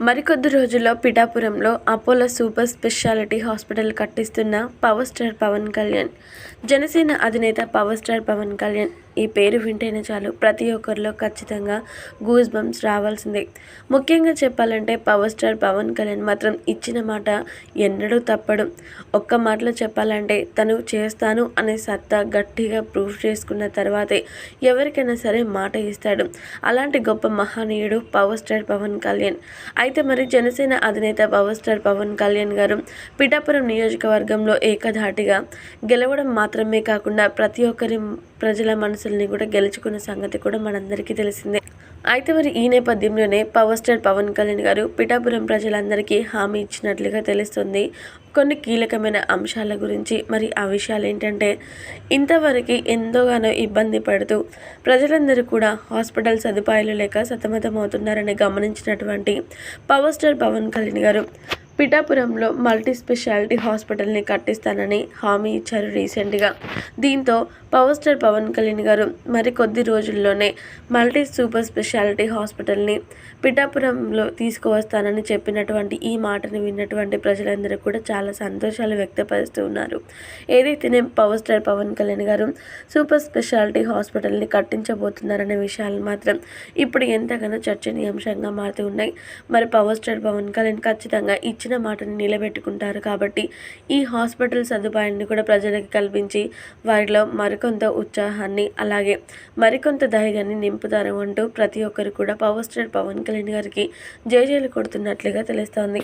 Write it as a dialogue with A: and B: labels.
A: మరికొద్ది రోజుల్లో పిఠాపురంలో అపోలో సూపర్ స్పెషాలిటీ హాస్పిటల్ కట్టిస్తున్న పవర్ స్టార్ పవన్ కళ్యాణ్ జనసేన అధినేత పవర్ స్టార్ పవన్ కళ్యాణ్ ఈ పేరు వింటేనే చాలు. ప్రతి ఒక్కరిలో ఖచ్చితంగా గూస్ బంప్స్ రావాల్సిందే. ముఖ్యంగా చెప్పాలంటే పవర్ స్టార్ పవన్ కళ్యాణ్ మాత్రం ఇచ్చిన మాట ఎన్నడూ తప్పడు. ఒక్క మాటలో చెప్పాలంటే తను చేస్తాను అనే సత్తా గట్టిగా ప్రూఫ్ చేసుకున్న తర్వాతే ఎవరికైనా సరే మాట ఇస్తాడు. అలాంటి గొప్ప మహనీయుడు పవర్ స్టార్ పవన్ కళ్యాణ్. అయితే మరి జనసేన అధినేత పవర్ స్టార్ పవన్ కళ్యాణ్ గారు పిఠాపురం నియోజకవర్గంలో ఏకధాటిగా గెలవడం మాత్రమే కాకుండా ప్రతి ఒక్కరి ప్రజల మనసుల్ని కూడా గెలుచుకున్న సంగతి కూడా మనందరికీ తెలిసిందే. అయితే మరి ఈ నేపథ్యంలోనే పవర్ స్టార్ పవన్ కళ్యాణ్ గారు పిఠాపురం ప్రజలందరికీ హామీ ఇచ్చినట్లుగా తెలుస్తుంది. కొన్ని కీలకమైన అంశాల గురించి మరి ఆ విషయాలు ఏంటంటే ఇంతవరకు ఎంతోగానో ఇబ్బంది పడుతూ ప్రజలందరూ కూడా హాస్పిటల్ సదుపాయాలు లేక సతమతమవుతున్నారని గమనించినటువంటి పవర్ స్టార్ పవన్ కళ్యాణ్ గారు పిఠాపురంలో మల్టీ స్పెషాలిటీ హాస్పిటల్ని కట్టిస్తానని హామీ ఇచ్చారు రీసెంట్గా. దీంతో పవర్ స్టార్ పవన్ కళ్యాణ్ గారు మరి కొద్ది రోజుల్లోనే మల్టీ సూపర్ స్పెషాలిటీ హాస్పిటల్ని పిఠాపురంలో తీసుకువస్తానని చెప్పినటువంటి ఈ మాటను విన్నటువంటి ప్రజలందరూ కూడా చాలా సంతోషాలు వ్యక్తపరుస్తూ ఉన్నారు. ఏదైతేనే power star Pawan Kalyan garu super speciality హాస్పిటల్ని కట్టించబోతున్నారనే విషయాలు మాత్రం ఇప్పుడు ఎంతగానో చర్చనీయాంశంగా మారుతూ ఉన్నాయి. మరి పవర్ స్టార్ పవన్ కళ్యాణ్ ఖచ్చితంగా ఇచ్చిన మాటను నిలబెట్టుకుంటారు కాబట్టి ఈ హాస్పిటల్ సదుపాయాన్ని కూడా ప్రజలకు కల్పించి వారిలో మరికొంత ఉత్సాహాన్ని అలాగే మరికొంత ధైర్యాన్ని నింపుతారు అంటూ ప్రతి ఒక్కరు కూడా పవర్ స్టార్ పవన్ కళ్యాణ్ గారికి జయజయలు కొడుతున్నట్లుగా తెలుస్తోంది.